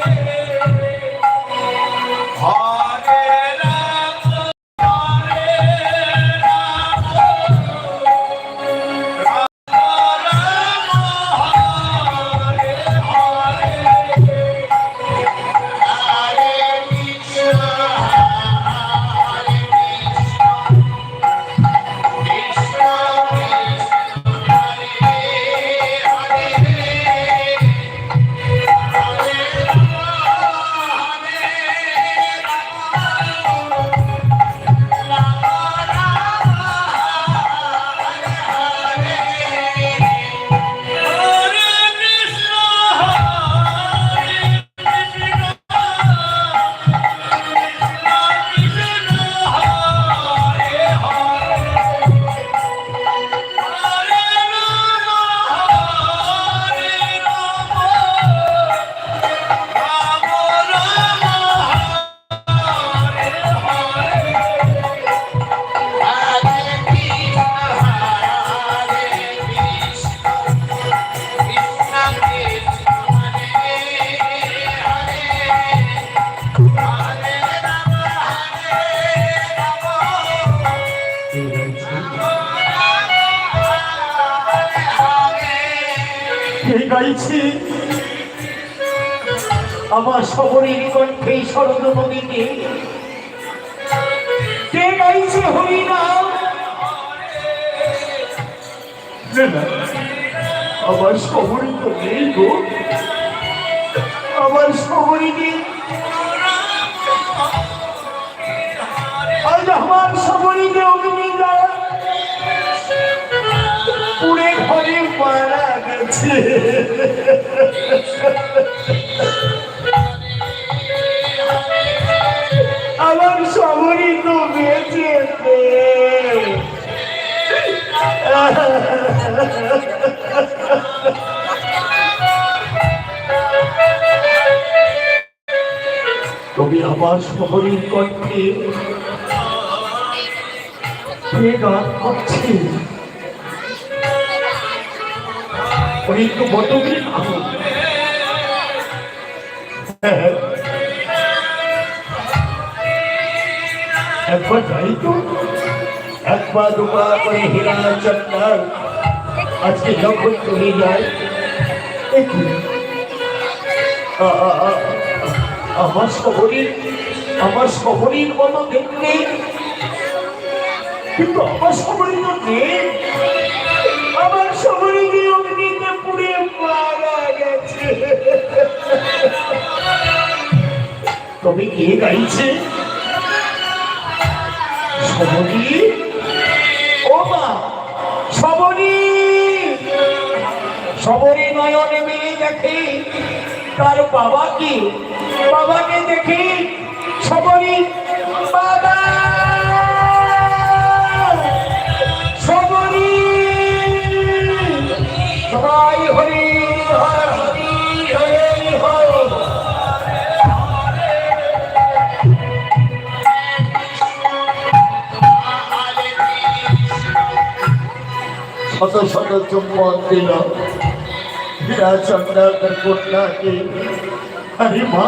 হরে গাইছে। আমার সবরের কণ্ঠে নদীতে কে গাইছে হরিনাম? না, না, আমার সবরই তো নেই গো। আমার সবরই নেই। আমার সবরীতে অগ্নিদান ঘরে মারা গেছে। তবে আমার শহরের কণ্ঠে কে গান করছে ওই তো বটবি একবার যাই তো। একবার দুবার করে হীরা চন্দ্র আজকে যখন আ- আ- আমার শহরের আমার শহরের মতো দেখতে কিন্তু আমার শহরের নেই। আমার শহরে অগ্নিতে পুড়ে মারা গেছে। তবে কে গাইছে? সবরি নয়নে মিলে দেখে। তার বাবাকে বাবাকে দেখে সবরি বাবা। সবরি সবাই হরি হর। শত শত চুম্বন দিল। হীরা চন্দ্রাকর কন্যাকে আরে মা।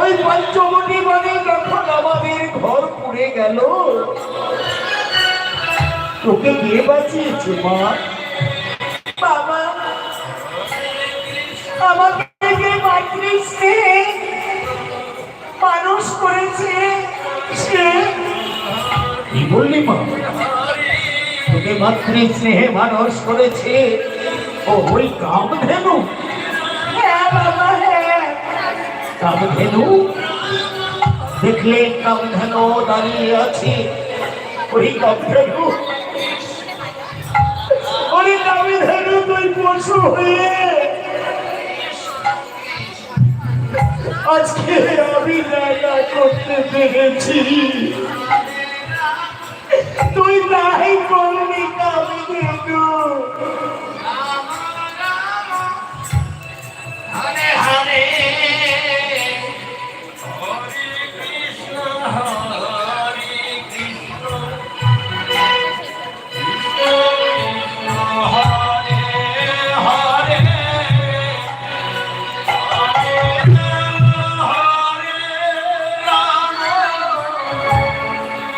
ওই পঞ্চমণি মানে যখন আমাদের ঘর পুড়ে গেল, তোকে কে বাঁচিয়েছে মা? বাবা, আমাকে যে মাতৃশ্রী মানুষ করেছে সে। কি বললি মা? তোকে মাতৃ স্নেহে মানুষ করেছে। ও ওই কামধেনু হ্যাঁ বাবা হ্যাঁ কামধেনু দেখলে কামধেনু দাঁড়িয়ে আছে ওই কামধেনু ওই কামধেনু তুই পশু হয়ে আজকে আমি জায়গা করতে পেরেছি